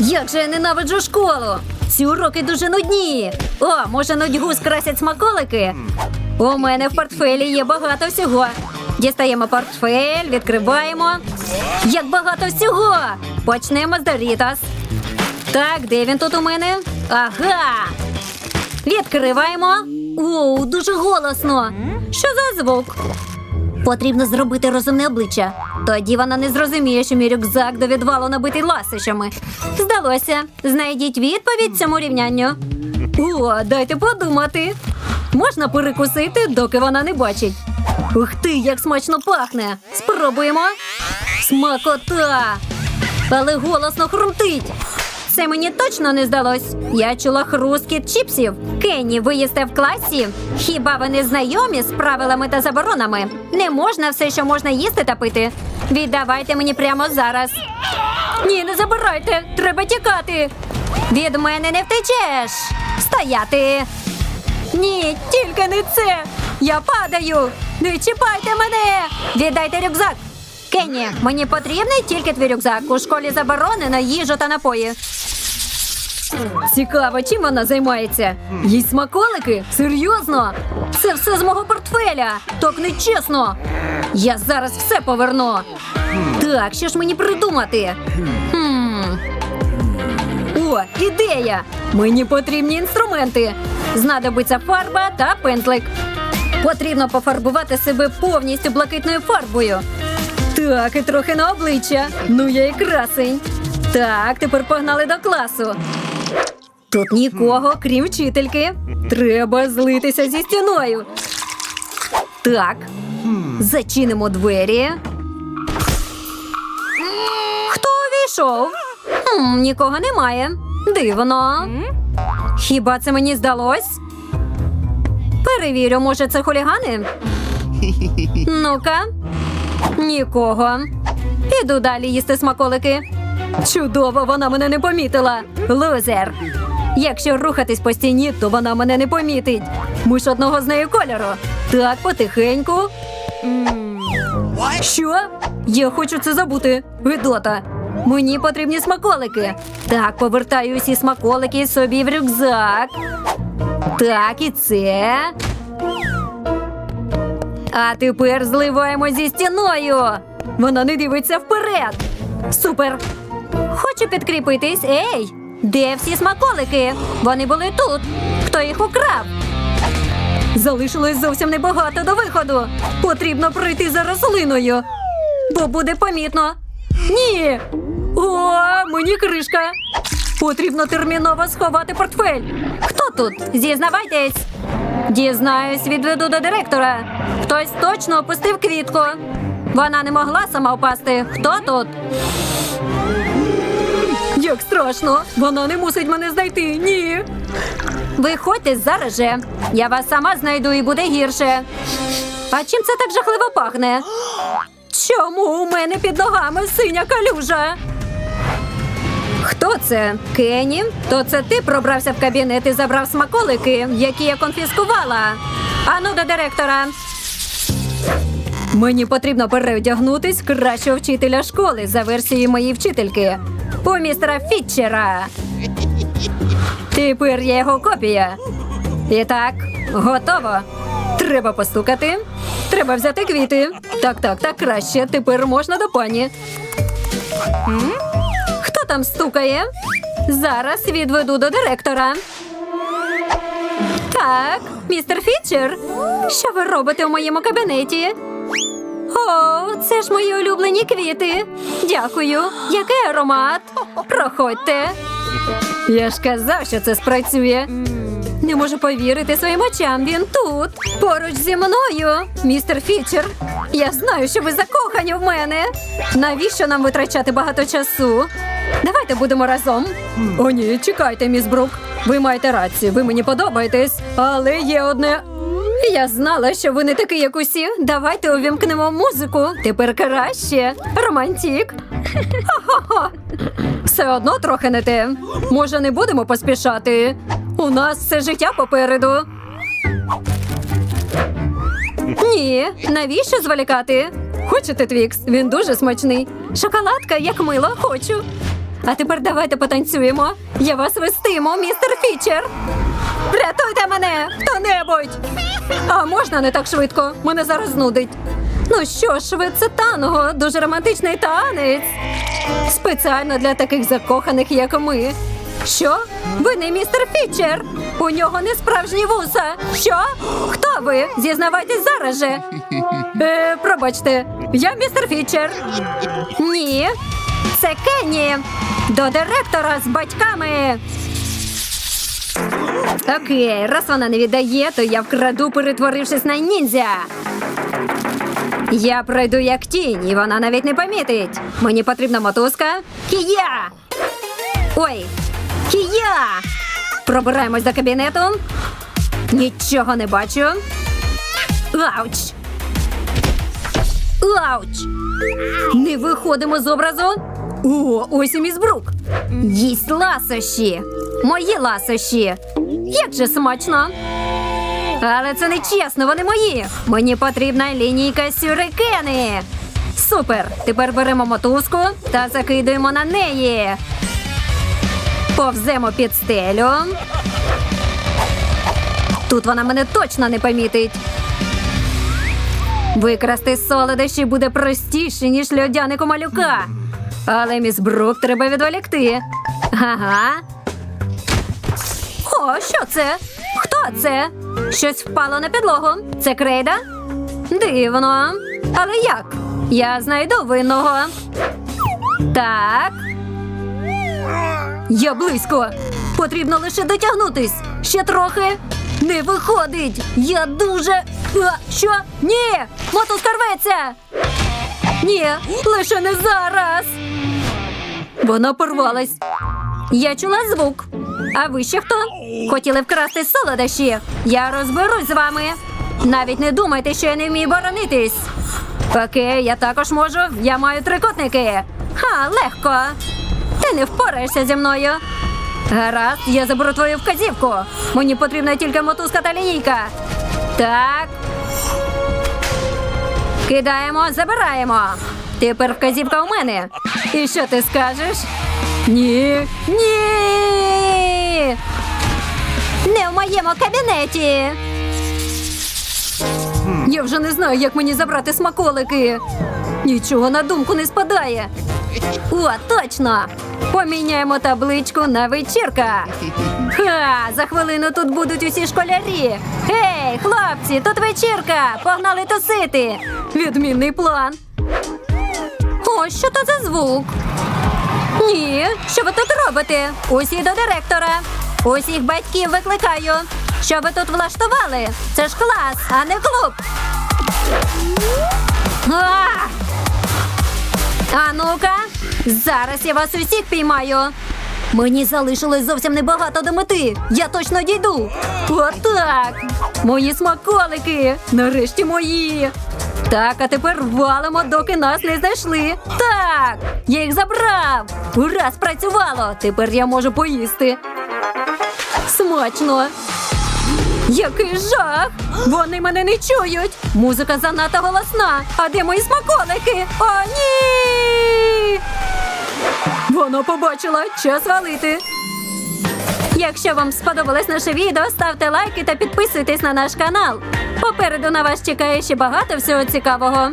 Як же я ненавиджу школу! Ці уроки дуже нудні. О, може, нудьгу скрасять смаколики? У мене в портфелі є багато всього. Дістаємо портфель, відкриваємо. Як багато всього! Почнемо з Дорітас. Так, де він тут у мене? Ага. Відкриваємо. Оу, дуже голосно. Що за звук? Потрібно зробити розумне обличчя. Тоді вона не зрозуміє, що мій рюкзак до відвалу набитий ласощами. Здалося. Знайдіть відповідь цьому рівнянню. О, дайте подумати. Можна перекусити, доки вона не бачить. Ух ти, як смачно пахне! Спробуємо. Смакота! Але голосно хрумтить. Це мені точно не здалось. Я чула хрускіт чіпсів. Кенні, ви їсте в класі? Хіба ви не знайомі з правилами та заборонами? Не можна все, що можна їсти та пити. Віддавайте мені прямо зараз. Ні, не забирайте. Треба тікати. Від мене не втечеш. Стояти. Ні, тільки не це. Я падаю. Не чіпайте мене. Віддайте рюкзак. Кенні, мені потрібний тільки твій рюкзак. У школі заборонено їжу та напої. Цікаво, чим вона займається? Їй смаколики? Серйозно? Це все з мого портфеля. Так нечесно. Я зараз все поверну. Так, що ж мені придумати? О, ідея! Мені потрібні інструменти. Знадобиться фарба та пензлик. Потрібно пофарбувати себе повністю блакитною фарбою. Так, і трохи на обличчя. Ну я і красень. Так, тепер погнали до класу. Тут нікого, крім вчительки. Треба злитися зі стіною. Так. Зачинимо двері. Хто увійшов? Нікого немає. Дивно. Хіба це мені здалось? Перевірю, може, це хулігани? Ну-ка. Нікого. Іду далі їсти смаколики. Чудово, вона мене не помітила. Лузер. Якщо рухатись по стіні, то вона мене не помітить. Ми ж одного з нею кольору. Так, потихеньку. Що? Я хочу це забути. Гидота. Мені потрібні смаколики. Так, повертаю усі смаколики собі в рюкзак. Так, і це. А тепер зливаємо зі стіною. Вона не дивиться вперед. Супер. Хочу підкріпитись. Ей, де всі смаколики? Вони були тут. Хто їх украв? Залишилось зовсім небагато до виходу. Потрібно пройти за рослиною, бо буде помітно. Ні. О, мені кришка. Потрібно терміново сховати портфель. Хто тут? Зізнавайтесь. Дізнаюсь, відведу до директора. Хтось точно опустив квітку. Вона не могла сама впасти. Хто тут? Як страшно! Вона не мусить мене знайти. Ні. Виходьте зараз же. Я вас сама знайду і буде гірше. А чим це так жахливо пахне? Чому у мене під ногами синя калюжа? Хто це? Кенні? То це ти пробрався в кабінет і забрав смаколики, які я конфіскувала. Ану до директора. Мені потрібно переодягнутись кращого вчителя школи за версією моєї вчительки. У містера Фітчера. Тепер я його копія. І так, готово. Треба постукати. Треба взяти квіти. Так, так, так краще. Тепер можна до пані. Хто там стукає? Зараз відведу до директора. Так, містер Фітчер, що ви робите у моєму кабінеті? О, це ж мої улюблені квіти. Дякую. Який аромат? Проходьте. Я ж казав, що це спрацює. Не можу повірити своїм очам. Він тут, поруч зі мною. Містер Фітчер. Я знаю, що ви закохані в мене. Навіщо нам витрачати багато часу? Давайте будемо разом. О, ні, чекайте, міс Брук. Ви маєте рацію, ви мені подобаєтесь, але є одне. Я знала, що ви не такий, як усі. Давайте увімкнемо музику. Тепер краще. Романтік. Все одно трохи не те. Може, не будемо поспішати. У нас все життя попереду. Ні, навіщо зволікати? Хочете твікс? Він дуже смачний. Шоколадка, як мило, хочу. А тепер давайте потанцюємо. Я вас вестиму, містер Фічер. Врятуйте мене! Хто-небудь! А можна не так швидко? Мене зараз нудить. Ну що ж, ви це танго, дуже романтичний танець. Спеціально для таких закоханих, як ми. Що? Ви не містер Фічер? У нього не справжні вуса. Що? Хто ви? Зізнавайтесь зараз же. Е, пробачте, я містер Фічер. Ні. Це Кенні. До директора з батьками. Окей, раз вона не віддає, то я вкраду, перетворившись на ніндзя. Я пройду як тінь, і вона навіть не помітить. Мені потрібна мотузка. Кія! Ой, Кія! Пробираємось до кабінету. Нічого не бачу. Ауч! Ауч! Не виходимо з образу. О, ось і міс Брук. Їсть ласощі. Мої ласощі. Як же смачно. Але це не чесно, вони мої. Мені потрібна лінійка сюрикени. Супер! Тепер беремо мотузку та закидуємо на неї. Повземо під стелю. Тут вона мене точно не помітить. Викрасти солодощі буде простіше, ніж льодянику малюка. Але міс Брук треба відволікти. Ага. О, що це? Хто це? Щось впало на підлогу. Це крейда? Дивно. Але як? Я знайду винного. Так. Я близько. Потрібно лише дотягнутись. Ще трохи. Не виходить. Я дуже. Що? Ні! Мотузка рветься! Ні, лише не зараз. Вона порвалась. Я чула звук. А ви ще хто? Хотіли вкрасти солодощі? Я розберусь з вами. Навіть не думайте, що я не вмію боронитись. Окей, я також можу. Я маю трикутники. Ха, легко. Ти не впораєшся зі мною. Гаразд, я заберу твою вказівку. Мені потрібна тільки мотузка та лінійка. Так. Кидаємо, забираємо. Тепер вказівка у мене. І що ти скажеш? Ні. Ні. Моєму кабінеті. Я вже не знаю, як мені забрати смаколики. Нічого на думку не спадає. О, точно! Поміняємо табличку на вечірка. Ха! За хвилину тут будуть усі школярі. Гей, хлопці, тут вечірка! Погнали тусити! Відмінний план. О, що то за звук? Ні, що ви тут робите? Усі до директора. Усіх батьків викликаю. Що ви тут влаштували? Це ж клас, а не клуб. А! А ну-ка, зараз я вас усіх піймаю. Мені залишилось зовсім небагато до мети. Я точно дійду. Отак. Мої смаколики. Нарешті мої. Так, а тепер валимо, доки нас не знайшли. Так, я їх забрав. Ура, спрацювало. Тепер я можу поїсти. Смачно. Який жах! Вони мене не чують. Музика занадто голосна. А де мої смаколики? О, ні! Вона побачила. Час валити. Якщо вам сподобалось наше відео, ставте лайки та підписуйтесь на наш канал. Попереду на вас чекає ще багато всього цікавого.